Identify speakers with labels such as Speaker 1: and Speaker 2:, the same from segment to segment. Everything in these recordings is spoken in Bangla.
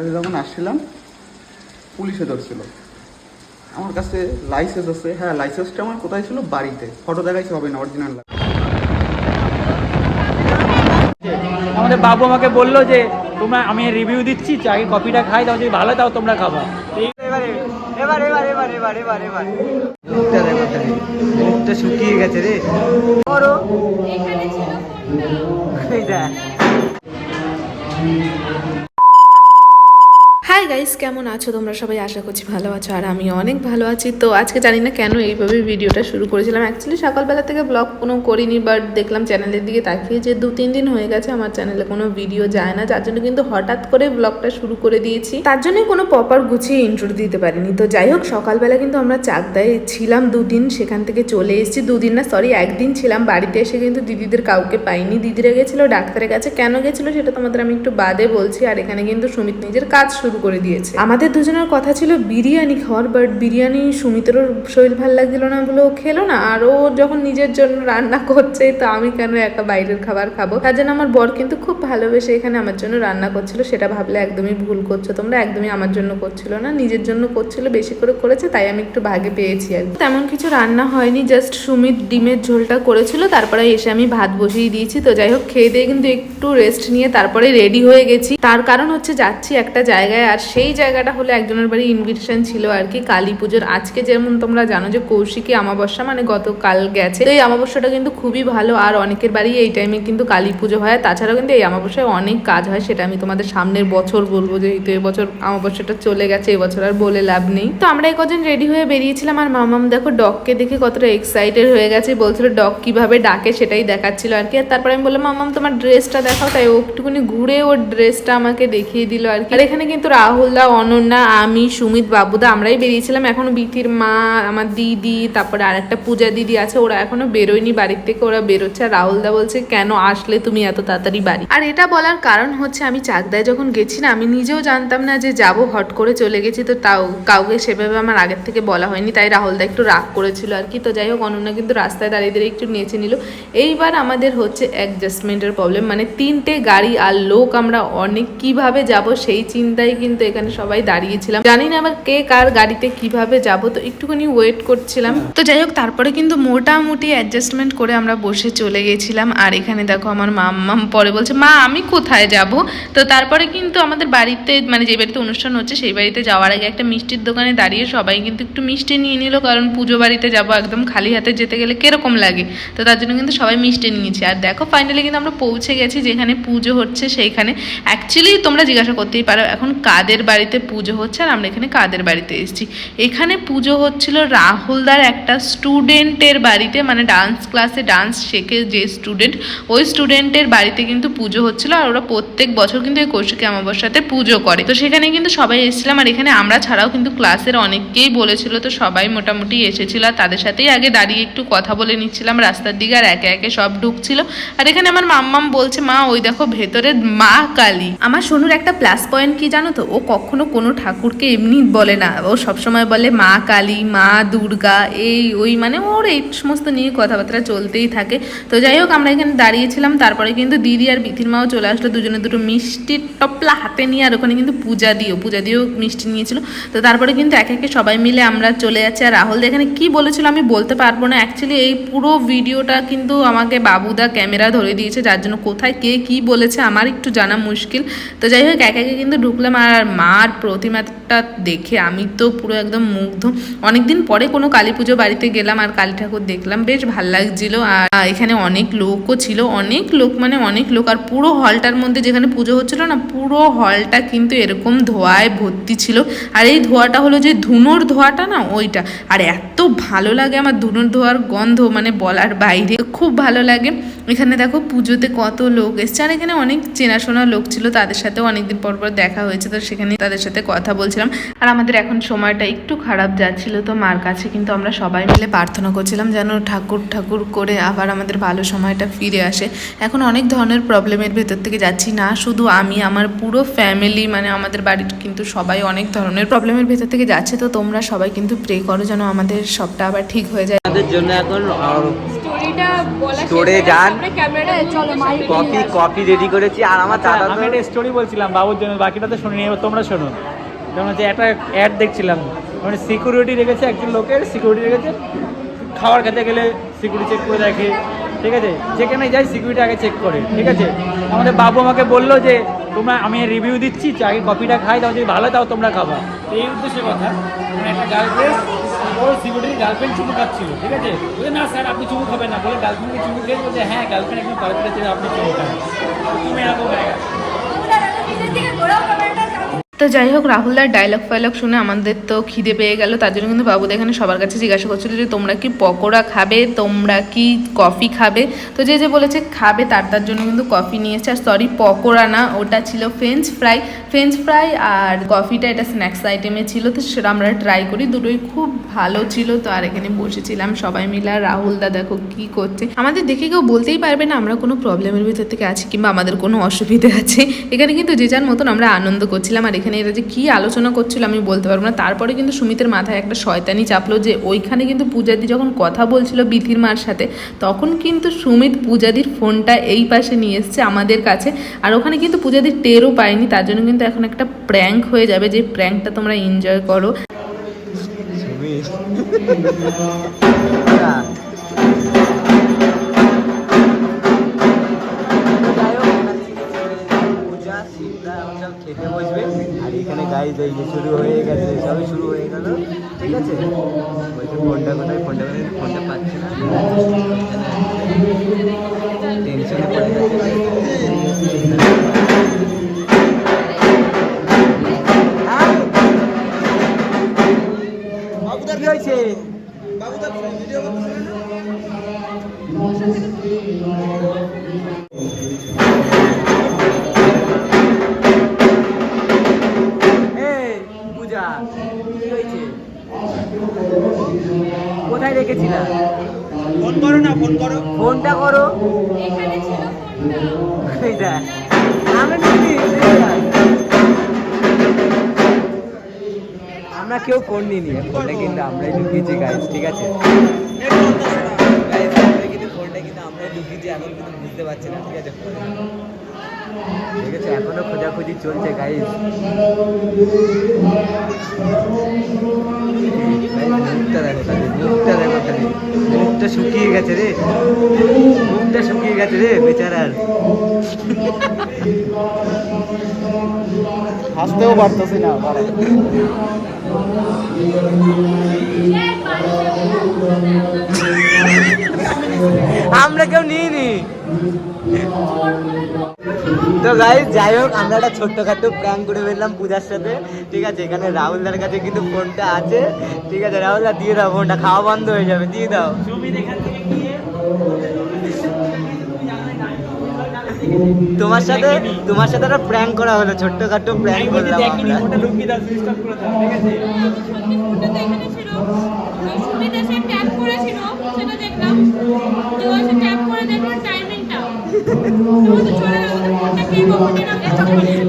Speaker 1: বাড়ি যখন আসছিলাম পুলিশে ধরছিল। আমার কাছে লাইসেন্স আছে। হ্যাঁ লাইসেন্সটা আমার কোথায় ছিল? বাড়িতে। ফটো দেখাইছে হবে না অরিজিনাল
Speaker 2: আমাদের বাবু আমাকে বলল যে তোমরা আমি রিভিউ দিচ্ছি আগে কপিটা খাই তাও যদি ভালো তাও তোমরা খাবা। ঠিক
Speaker 3: এবারে এবার এবার এবার এবার এবার এবার। মুখটা দেখো তাহলে। মুখটা শুকিয়ে গেছে রে। এইটা
Speaker 4: হাই গাইস কেমন আছো? তোমরা সবাই আশা করছি ভালো আছো আর আমি অনেক ভালো আছি। তো আজকে জানি না কেন এইভাবে ভিডিওটা শুরু করেছিলাম। অ্যাকচুয়ালি সকালবেলা থেকে ব্লগ কোনো করিনি বাট দেখলাম চ্যানেলের দিকে তাকিয়ে যে দু, তিন দিন হয়ে গেছে আমার চ্যানেলে কোনো ভিডিও যায় না। যার জন্য কিন্তু হঠাৎ করে ব্লগটা শুরু করে দিয়েছি। তার জন্যই কোনো প্রপার গুছিয়ে ইন্ট্রো দিতে পারিনি। তো যাই হোক, সকালবেলা কিন্তু আমরা চাকদায় ছিলাম দুদিন সেখান থেকে চলে এসেছি। দুদিন না সরি একদিন ছিলাম। বাড়িতে এসে কিন্তু দিদিদের কাউকে পাইনি। দিদিরা গেছিল, ডাক্তারের কাছে কেন গেছিল, সেটা তোমাদের আমি একটু বাদে বলছি। আর এখানে কিন্তু সুমিত নিজের কাজ শুরু করে দিয়েছে। আমাদের দুজনের কথা ছিল বিরিয়ানি খাওয়ার বাট বিরিয়ানি সুমিতেরও শরীর ভালো লাগছিল না, বলে ও খেলো না। আর ও যখন নিজের জন্য রান্না করছে, তো আমি কেন একা বাইরের খাবার খাব? তার জন্য আমার বর কিন্তু খুব ভালোবেসে এখানে আমার জন্য রান্না করছিল, সেটা ভাবলে একদমই ভুল করছ তোমরা, একদমই আমার জন্য করছিল না, নিজের জন্য করছিল, বেশি করে করেছে, তাই আমি একটু ভাগে পেয়েছি আর। তেমন কিছু রান্না হয়নি জাস্ট সুমিত ডিমের ঝোলটা করেছিল, তারপরে এসে আমি ভাত বসিয়ে দিয়েছি, তো যাই হোক, খেয়ে দিয়ে কিন্তু একটু রেস্ট নিয়ে তারপরে রেডি হয়ে গেছি। তার কারণ হচ্ছে যাচ্ছি একটা জায়গায় আর সেই জায়গাটা হলো একজনের বাড়ি ইনভিটেশন ছিল আর কি কালী পুজোর। আজকে যেমন তোমরা জানো যে কৌশিকী অমাবস্যা মানে গতকাল গেছে। তো এই অমাবস্যাটা কিন্তু খুবই ভালো আর অনেকের বাড়ি এই টাইমে কিন্তু কালী পুজো হয়। তাছাড়াও কিন্তু এই অমাবস্যায় অনেক কাজ হয়, সেটা আমি তোমাদের সামনের বছর বলব যেহেতু এবছর অমাবস্যাটা চলে গেছে, এবছর আর বলে লাভ নেই। তো আমরা এই কজন রেডি হয়ে বেরিয়েছিলাম আর মামাম দেখো ডগকে দেখে কতটা এক্সাইটেড হয়ে গেছে, বলছিল ডগ কীভাবে ডাকে সেটাই দেখাচ্ছিল আর কি। আর তারপরে আমি বললাম, মামাম, তোমার ড্রেসটা দেখাও। তাই ও একটুখানি ঘুরে ওর ড্রেসটা আমাকে দেখিয়ে দিল আর কি। আর এখানে কিন্তু রাহুল দা অনন্যা, আমি, সুমিত, বাবুদা, আমরাই বেরিয়েছিলাম। এখনও বিথির মা, আমার দিদি, তারপরে আর একটা পূজা দিদি আছে, ওরা এখনও বেরোয়নি বাড়ির থেকে, ওরা বেরোচ্ছে। আর রাহুল দা বলছে, কেন আসলে তুমি এত তাড়াতাড়ি বাড়ি? আর এটা বলার কারণ হচ্ছে, আমি চাকদায় যখন গেছি না, আমি নিজেও জানতাম না যে যাব, হট করে চলে গেছি, তো তাও কাউকে সেভাবে আমার আগের থেকে বলা হয়নি, তাই রাহুল দা একটু রাগ করেছিল আর কি। তো যাই হোক, অনন্যা কিন্তু রাস্তায় দাঁড়িয়ে দাঁড়িয়ে একটু নেচে নিল। এইবার আমাদের হচ্ছে অ্যাডজাস্টমেন্টের প্রবলেম মানে তিনটে গাড়ি আর লোক আমরা অনেক, কীভাবে যাব সেই চিন্তায় কিন্তু এখানে সবাই দাঁড়িয়েছিলাম। জানি না আবার কে কার গাড়িতে কীভাবে যাব, তো একটুখানি ওয়েট করছিলাম। তো যাই হোক, তারপরে কিন্তু মোটামুটি অ্যাডজাস্টমেন্ট করে আমরা বসে চলে গেছিলাম। আর এখানে দেখো আমার মাম্মাম পরে বলছে, মা, আমি কোথায় যাব? তো তারপরে কিন্তু আমাদের বাড়িতে মানে যে বাড়িতে অনুষ্ঠান হচ্ছে, সেই বাড়িতে যাওয়ার আগে একটা মিষ্টির দোকানে দাঁড়িয়ে সবাই কিন্তু একটু মিষ্টি নিয়ে নিল, কারণ পুজো বাড়িতে যাব একদম খালি হাতে যেতে গেলে কীরকম লাগে? তো তার জন্য কিন্তু সবাই মিষ্টি নিয়েছে। আর দেখো ফাইনালি কিন্তু আমরা পৌঁছে গেছি যেখানে পুজো হচ্ছে সেইখানে। অ্যাকচুয়ালি তোমরা জিজ্ঞাসা করতেই পারো, এখন কাদের বাড়িতে পুজো হচ্ছে আর আমরা এখানে কাদের বাড়িতে এসেছি। এখানে পুজো হচ্ছিল রাহুলদার একটা স্টুডেন্টের বাড়িতে মানে ডান্স ক্লাসে ডান্স শেখে যে স্টুডেন্ট, ওই স্টুডেন্টের বাড়িতে কিন্তু পুজো হচ্ছিল আর ওরা প্রত্যেক বছর কিন্তু এই কৌশিকী অমাবস্যাতে পুজো করে। তো সেখানে কিন্তু সবাই এসেছিলাম আর এখানে আমরা ছাড়াও কিন্তু ক্লাসের অনেককেই বলেছিল, তো সবাই মোটামুটি এসেছিল আর তাদের সাথেই আগে দাঁড়িয়ে একটু কথা বলে নিচ্ছিলাম। রাস্তার দিকে আর একে একে সব ঢুকছিল। আর এখানে আমার মাম্মাম বলছে, মা, ওই দেখো ভেতরে মা কালী। আমার সোনুর একটা প্লাস পয়েন্ট কি জানো তো? ও কখনো কোনো ঠাকুরকে এমনি বলে না। ও সবসময় বলে, মা কালী, মা দুর্গা, এই, ওই মানে ওর এই সমস্ত নিয়ে কথাবার্তা চলতেই থাকে। তো যাই হোক, আমরা এখানে দাঁড়িয়েছিলাম, তারপরে কিন্তু দিদি আর বিথির মাও চলে আসলো, দুজনে দুটো মিষ্টি টপলা হাতে নিয়ে, আর ওখানে কিন্তু পূজা দিও, পূজা দিয়েও মিষ্টি নিয়েছিল। তো তারপরে কিন্তু একে একে সবাই মিলে আমরা চলে যাচ্ছি। আর রাহুল এখানে কি বলেছিল আমি বলতে পারব না। অ্যাকচুয়ালি এই পুরো ভিডিওটা কিন্তু আমাকে বাবুদা ক্যামেরা ধরে দিয়েছে, যার জন্য কোথায় কে কি বলেছে আমার একটু জানা মুশকিল। তো যাই হোক, একে একে কিন্তু ঢুকলাম, আর মার প্রতিমাটা দেখে আমি তো পুরো একদম মুগ্ধ। অনেকদিন পরে কোনো কালী পুজো বাড়িতে গেলাম আর কালী ঠাকুর দেখলাম, বেশ ভালো লাগছিল। আর এখানে অনেক লোকও ছিল, অনেক লোক মানে অনেক লোক। আর পুরো হলটার মধ্যে যেখানে পুজো হচ্ছিল না, পুরো হলটা কিন্তু এরকম ধোঁয়ায় ভর্তি ছিল। আর এই ধোঁয়াটা হলো যে ধুনোর ধোঁয়াটা না, ওইটা। আর এত ভালো লাগে আমার ধুনোর ধোঁয়ার গন্ধ মানে বলার বাইরে। খুব ভালো লাগে। এখানে দেখো পুজোতে কত লোক এসছে। আর এখানে অনেক চেনাশোনা লোক ছিল, তাদের সাথেও অনেকদিন পর পর দেখা হয়েছে। তো সেখানে তাদের সাথে কথা বলছিলাম আর আমাদের এখন সময়টা একটু খারাপ যাচ্ছিল তো মার কাছে কিন্তু আমরা সবাই মিলে প্রার্থনা করছিলাম যেন ঠাকুর ঠাকুর করে আবার আমাদের ভালো সময়টা ফিরে আসে। এখন অনেক ধরনের প্রবলেমের ভেতর থেকে যাচ্ছি। না শুধু আমি আমার পুরো ফ্যামিলি মানে আমাদের বাড়ির কিন্তু সবাই অনেক ধরনের প্রবলেমের ভেতর থেকে যাচ্ছে। তো তোমরা সবাই কিন্তু প্রে করো যেন আমাদের সবটা আবার ঠিক হয়ে যায়।
Speaker 3: তাদের জন্য এখন আর
Speaker 5: স্টোরিটা বলা
Speaker 3: যান। কফি কফি রেডি করেছি। আর আমার দাদা
Speaker 2: স্টোরি বলছিলাম বাবুর জন্য বাকিটা তো শুনিনি এবার তোমরা শোনো। যেমন হচ্ছে একটা অ্যাড দেখছিলাম মানে সিকিউরিটি রেখেছে একজন লোকের সিকিউরিটি রেখেছে, খাবার খেতে গেলে সিকিউরিটি চেক করে রাখে ঠিক আছে? যেখানে যাই সিকিউরিটি আগে চেক করে, ঠিক আছে? আমাদের বাবু আমাকে বলল যে, তোমরা, আমি রিভিউ দিচ্ছি আগে কপিটা খাই, তাও যদি ভালো তাও তোমরা খাবা। এই উদ্দেশ্যে কথা মানে একটা গার্লফ্রেন্ড ওর সিকিউরিটি গার্লফ্রেন্ড চুমু খাচ্ছিল, ঠিক আছে? বলে না স্যার, আপনি চুমু খাবেন না। বলে গার্লফ্রেন্ডকে চুমু খেয়ে বলছে হ্যাঁ গার্লফ্রেন্ড একদম পারফেক্ট আপনি চুমু খান। তুমি এরকম হয়ে গেছে।
Speaker 4: তো যাই হোক রাহুলদার ডায়লগ ফাইলগ শুনে আমাদের তো খিদে পেয়ে গেল। তার জন্য কিন্তু বাবুদা এখানে সবার কাছে জিজ্ঞাসা করছিল যে, তোমরা কি পকোড়া খাবে? তোমরা কি কফি খাবে? তো যে যে বলেছে, খাবে, তার তার জন্য কিন্তু কফি নিয়েছে। আর সরি পকোড়া না, ওটা ছিল ফ্রেঞ্চ ফ্রাই ফ্রেঞ্চ ফ্রাই আর কফিটা এটা স্ন্যাক্স আইটেমে ছিল, তো সেটা আমরা ট্রাই করি। দুটোই খুব ভালো ছিল। তো আর এখানে বসেছিলাম সবাই মিলে। আর রাহুলদা দেখো কি করছে। আমাদের দেখে কেউ বলতেই পারবে না, আমরা কোনো প্রবলেমের ভিতর থেকে আছি কিংবা আমাদের কোনো অসুবিধে আছে। এখানে কিন্তু যে যার মতন আমরা আনন্দ করছিলাম, আর এখানে এরা যে কী আলোচনা করছিল আমি বলতে পারব না। তারপরে কিন্তু সুমিতের মাথায় একটা শয়তানি চাপলো যে ওইখানে কিন্তু পূজাদি যখন কথা বলছিল বিথির মার সাথে তখন কিন্তু সুমিত পূজাদির ফোনটা এই পাশে নিয়ে এসছে আমাদের কাছে। আর ওখানে কিন্তু পূজাদির টেরও পায়নি তার জন্য কিন্তু এখন একটা প্র্যাঙ্ক হয়ে যাবে যে প্র্যাঙ্কটা তোমরা এনজয় করো।
Speaker 3: গাইজ এই যে শুরু হয়ে গেছে সবই শুরু হয়ে গেল। ঠিক আছে? বলছে ফোনটা কোথায়? ফোনটা কোথায়? ফোনটা পাচ্ছে না। টেনশনে পড়ে গেছে। কোথায় রেখেছিলা
Speaker 1: ফোন করো না ফোন করো।
Speaker 3: ফোনটা করো।
Speaker 5: এখানে ছিল ফোনটা।
Speaker 3: আমরা কেউ ফোন নিইনি। ফোনটা কিন্তু আমরাই ঢুকিয়েছি গাইজ ঠিক আছে? আমরা কিন্তু ফোনটা কিন্তু আমরাই ঢুকিয়েছি এখন কিন্তু বুঝতে পারছি না ঠিক আছে? ঠিক আছে এখনও খোঁজাখুঁজি চলছে গাইজ মুখটা দেখো খালি মুখটা দেখো মুখটা শুকিয়ে গেছে রে। মুখটা শুকিয়ে গেছে রে বেচারার।
Speaker 1: হাসতেও পারতেছি না
Speaker 3: আমরা কেউ নিইনি। তো গাইজ যাই হোক আমরা একটা ছোট্টখাটো প্র্যাঙ্ক করে ফেললাম পূজার সাথে। ঠিক আছে এখানে রাহুলদার কাছে কিন্তু ফোনটা আছে। ঠিক আছে রাহুলদা দিয়ে দাও ফোনটা খাওয়া বন্ধ হয়ে যাবে দিয়ে দাও।
Speaker 2: সুমিত এখান থেকে গিয়ে
Speaker 3: তোমার সাথে তোমার সাথে একটা প্র্যাঙ্ক করা হলো ছোট্টখাটো প্র্যাঙ্ক করলাম
Speaker 2: দেখিনি
Speaker 3: আমরা।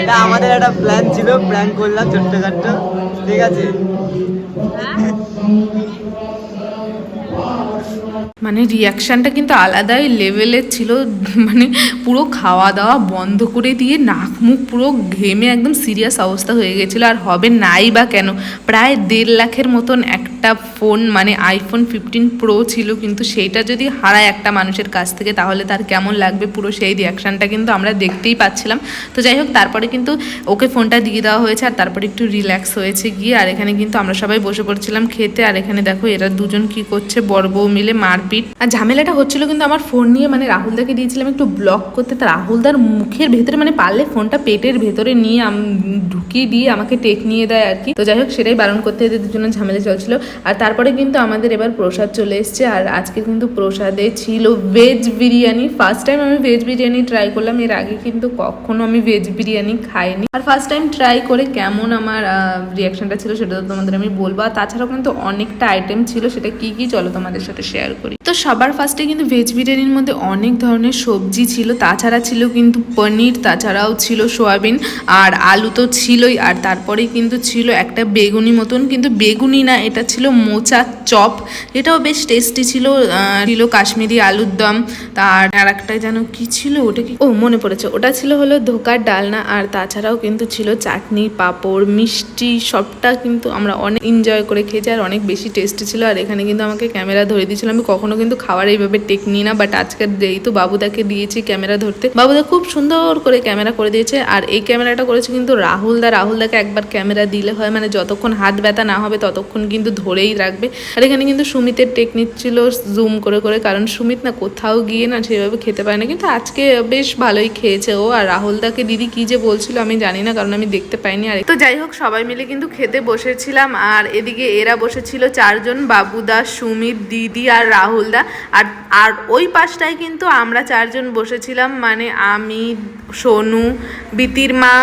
Speaker 3: এটা আমাদের একটা প্ল্যান ছিল প্ল্যান করলাম ছোট্ট ছোট্টখাটো ঠিক আছে?
Speaker 5: হ্যাঁ?
Speaker 4: মানে রিয়াকশানটা কিন্তু আলাদাই লেভেলের ছিল। মানে পুরো খাওয়া দাওয়া বন্ধ করে দিয়ে নাক মুখ পুরো ঘেমে একদম সিরিয়াস অবস্থা হয়ে গেছিল। আর হবে নাই বা কেন? প্রায় দেড় লাখের মতন একটা ফোন মানে আইফোন ফিফটিন প্রো ছিল কিন্তু সেইটা যদি হারায় একটা মানুষের কাছ থেকে, তাহলে তার কেমন লাগবে? পুরো সেই রিয়াকশানটা কিন্তু আমরা দেখতেই পাচ্ছিলাম। তো যাই হোক, তারপরে কিন্তু ওকে ফোনটা দিয়ে দেওয়া হয়েছে আর তারপরে একটু রিল্যাক্স হয়েছে গিয়ে। আর এখানে কিন্তু আমরা সবাই বসে পড়ছিলাম খেতে। আর এখানে দেখো এরা দুজন কি করছে বড় বউ মিলে মারপিট আর ঝামেলাটা হচ্ছিল কিন্তু আমার ফোন নিয়ে মানে রাহুলদাকে দিয়েছিলাম একটু ব্লক করতে। তা রাহুলদার মুখের ভেতরে মানে পারলে ফোনটা পেটের ভেতরে নিয়ে ঢুকিয়ে দিয়ে আমাকে টেক নিয়ে দেয় আর কি। তো যাই হোক, সেটাই বারণ করতে এদের দুজনের ঝামেলা চলছিল। আর তারপরে কিন্তু আমাদের এবার প্রসাদ চলে এসছে। আর আজকে কিন্তু প্রসাদে ছিল ভেজ বিরিয়ানি। ফার্স্ট টাইম আমি ভেজ বিরিয়ানি ট্রাই করলাম। এর আগে কিন্তু কখনো আমি ভেজ বিরিয়ানি খাইনি। আর ফার্স্ট টাইম ট্রাই করে কেমন আমার রিয়াকশনটা ছিল সেটা তো তোমাদের আমি বলব। আর তাছাড়াও কিন্তু অনেকটা আইটেম ছিল, সেটা কি কি চলো তোমাদের সাথে শেয়ার করি। তো সবার ফার্স্টে কিন্তু ভেজ বিরিয়ানির মধ্যে অনেক ধরনের সবজি ছিল, তাছাড়া ছিল কিন্তু পনির, তাছাড়াও ছিল সোয়াবিন, আর আলু তো ছিলই, আর তারপরে কিন্তু ছিল একটা বেগুনি মতন, কিন্তু বেগুনি না, এটা ছিল মোচা চপ, এটাও বেশ টেস্টি ছিল ছিল কাশ্মীরি আলুর দম, তার আর একটা যেন কি ছিল ওটা কি? ও, মনে পড়েছে, ওটা ছিল হলো ধোকার ডালনা, আর তাছাড়াও কিন্তু ছিল চাটনি, পাঁপড়, মিষ্টি, সবটা কিন্তু আমরা অনেক এনজয় করে খেয়েছি, আর অনেক বেশি টেস্টি ছিল, আর এখানে কিন্তু আমাকে ক্যামেরা ধরে দিয়েছিল, আমি কখনো কিন্তু খাবার এইভাবে টেক নিই না বাট আজকের যেহেতু বাবুদাকে দিয়েছি ক্যামেরা ধরতে, বাবুদা খুব সুন্দর করে ক্যামেরা করে দিয়েছে, আর এই ক্যামেরাটা করেছে কিন্তু রাহুলদা রাহুলদাকে একবার ক্যামেরা দিলে হয় মানে যতক্ষণ হাত ব্যথা না হবে ততক্ষণ কিন্তু ধরেই রাখবে। আর এখানে কিন্তু সুমিতের টেকনিক ছিল জুম করে করে, কারণ সুমিত না কোথাও গিয়ে না সেভাবে খেতে পারে না। কিন্তু আজকে বেশ ভালোই খেয়েছে ও, আর রাহুলদাকে দিদি কি যে বলছিল আমি জানি না, কারণ আমি দেখতে পাইনি। আর তো যাই হোক, সবাই মিলে কিন্তু খেতে বসেছিলাম, আর এদিকে এরা বসেছিল চারজন, বাবুদা, সুমিত, দিদি আর রাহুলদা আর আর ওই পাশটায় কিন্তু আমরা চারজন বসেছিলাম মানে আমি সোনু, বিতির মা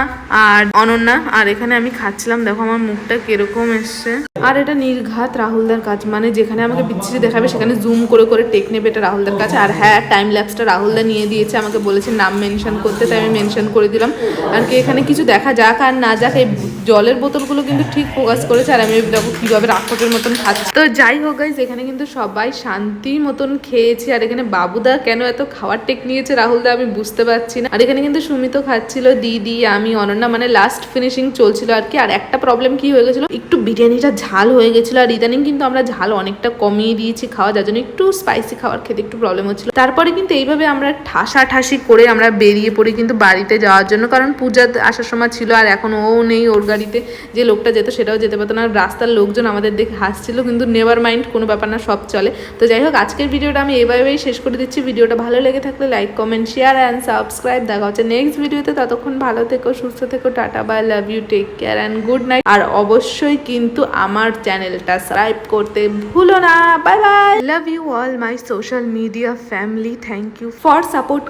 Speaker 4: আর অনন্যা। আর এখানে আমি খাচ্ছিলাম। দেখো আমার মুখটা কীরকম এসছে। আর এটা নির্ঘাত রাহুলদার কাজ। মানে যেখানে আমাকে বিচ্ছিরি দেখাবে, সেখানে জুম করে করে টেক নেবে এটা রাহুলদার কাছে। আর হ্যাঁ টাইম ল্যাপসটা রাহুলদা নিয়ে দিয়েছে। আমাকে বলেছে নাম মেনশন করতে, তাই আমি মেনশন করে দিলাম। আর কি, এখানে কিছু দেখা যাক আর না যাক, এই জলের বোতলগুলো কিন্তু ঠিক ফোকাস করেছে। আর আমি দেখো কীভাবে রাক্ষসের মতন খাচ্ছি। তো যাই হোক গাইজ এখানে কিন্তু সবাই শান্তি মতন খেয়েছি। আর এখানে বাবুদা কেন এত খাওয়ার টেক নিয়েছে রাহুলদা আমি বুঝতে পারছি না। আর এখানে কিন্তু সুমিতও খাচ্ছিল, দিদি, আমি, অনন্যা মানে লাস্ট ফিনিশিং চলছিল আর কি। আর একটা প্রবলেম কি হয়ে গেছিল, একটু বিরিয়ানিটা ঝাল হয়ে গেছিল আর ইদানিং কিন্তু আমরা ঝাল অনেকটা কমিয়ে দিয়েছি খাওয়া, যার জন্য একটু স্পাইসি খাওয়ার খেতে একটু প্রবলেম হচ্ছিল। তারপরে কিন্তু এইভাবে আমরা ঠাসা ঠাসি করে আমরা বেরিয়ে পড়ি কিন্তু বাড়িতে যাওয়ার জন্য, কারণ পূজা আসার সময় ছিল আর এখন ও নেই ওর গাড়িতে। যে লোকটা যেত সেটাও যেতে পারতো না রাস্তার লোকজন আমাদের দেখে হাসছিল, কিন্তু নেভার মাইন্ড কোনো ব্যাপার না, সব চলে। তো যাই হোক, আজকের ভিডিওটা আমি এভাবেই শেষ করে দিচ্ছি। ভিডিওটা ভালো লেগে থাকলে like comment share and subscribe দেখা হচ্ছে নেক্সট ভিডিওতে ততক্ষণ ভালো থেকো, সুস্থ থেকো, tata, bye love you take care and good night আর অবশ্যই কিন্তু আমার চ্যানেলটা সাবস্ক্রাইব করতে ভুলো না। Bye bye. Love you all my social media family thank you for support